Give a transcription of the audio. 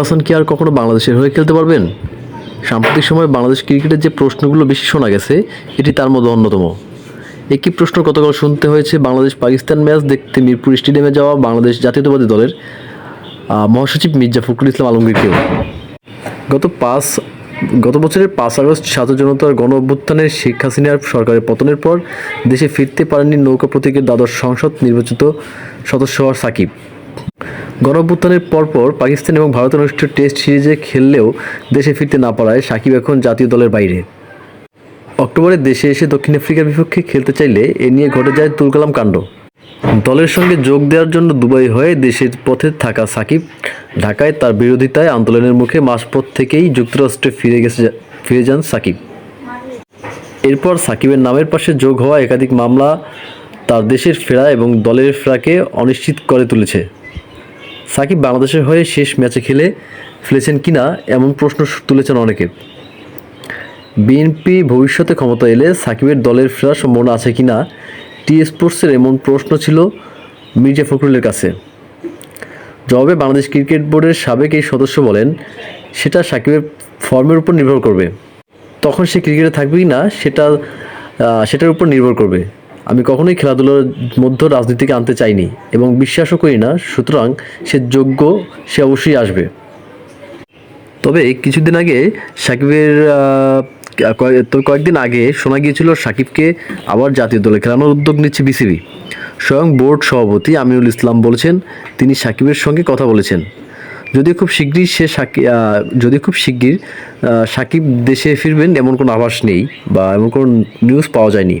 হাসান কি আর কখনো বাংলাদেশের হয়ে খেলতে পারবেন? সাম্প্রতিক সময়ে বাংলাদেশ ক্রিকেটের যে প্রশ্নগুলো বেশি শোনা গেছে, এটি তার মধ্যে অন্যতম। একই প্রশ্ন গতকাল শুনতে হয়েছে বাংলাদেশ পাকিস্তান ম্যাচ দেখতে মিরপুর স্টেডিয়ামে যাওয়া বাংলাদেশ জাতীয়তাবাদী দলের মহাসচিব মির্জা ফখরুল ইসলাম আলমগীরকেও। গত পাঁচ, গত বছরের পাঁচ আগস্ট ছাত্র জনতার গণ অভ্যুত্থানে শেখ হাসিনার সরকারের পতনের পর দেশে ফিরতে পারেননি নৌকা প্রতীকের দ্বাদশ সংসদ নির্বাচিত সদস্য হওয়ার সাকিব। গণঅভ্যুত্থানের পরপর পাকিস্তান এবং ভারত অনুষ্ঠিত টেস্ট সিরিজে খেললেও দেশে ফিরতে না পারায় সাকিব এখন জাতীয় দলের বাইরে। অক্টোবরে দেশে এসে দক্ষিণ আফ্রিকার বিপক্ষে খেলতে চাইলে এ নিয়ে ঘটে যায় তুলকালাম কাণ্ড। দলের সঙ্গে যোগ দেওয়ার জন্য দুবাই হয়ে দেশের পথে থাকা সাকিব ঢাকায় তার বিরোধিতায় আন্দোলনের মুখে মাঝপথ থেকেই যুক্তরাষ্ট্রে ফিরে গেছে ফিরে যান সাকিব। এরপর সাকিবের নামের পাশে যোগ হওয়া একাধিক মামলা তার দেশের ফেরা এবং দলের ফেরাকে অনিশ্চিত করে তুলেছে। সাকিব বাংলাদেশের হয়ে শেষ ম্যাচে খেলে ফেলেছেন কিনা এমন প্রশ্ন তুলেছেন অনেকে। বিএনপি ভবিষ্যতে ক্ষমতা এলে সাকিবের দলের ফেরার সম্ভাবনা আছে কিনা টি স্পোর্টসের এমন প্রশ্ন ছিল মির্জা ফখরুলের কাছে। জবাবে বাংলাদেশ ক্রিকেট বোর্ডের সাবেক এই সদস্য বলেন, সেটা সাকিবের ফর্মের উপর নির্ভর করবে। তখন সে ক্রিকেটে থাকবে কি না সেটা সেটার উপর নির্ভর করবে। আমি কখনোই খেলাধুলার মধ্যে রাজনীতিকে আনতে চাইনি এবং বিশ্বাসও করি না, সুতরাং সে যোগ্য, সে অবশ্যই আসবে। তবে কিছুদিন আগে সাকিবের তো কয়েকদিন আগে শোনা গিয়েছিল সাকিবকে আবার জাতীয় দলে খেলানোর উদ্যোগ নিচ্ছে বিসিবি। স্বয়ং বোর্ড সভাপতি আমিনুল ইসলাম বলেছেন, তিনি সাকিবের সঙ্গে কথা বলেছেন। যদি খুব শিগগিরই সে সাকি যদি খুব শিগগির সাকিব দেশে ফিরবেন, এমন কোনো আভাস নেই বা এমন কোনো নিউজ পাওয়া যায়নি।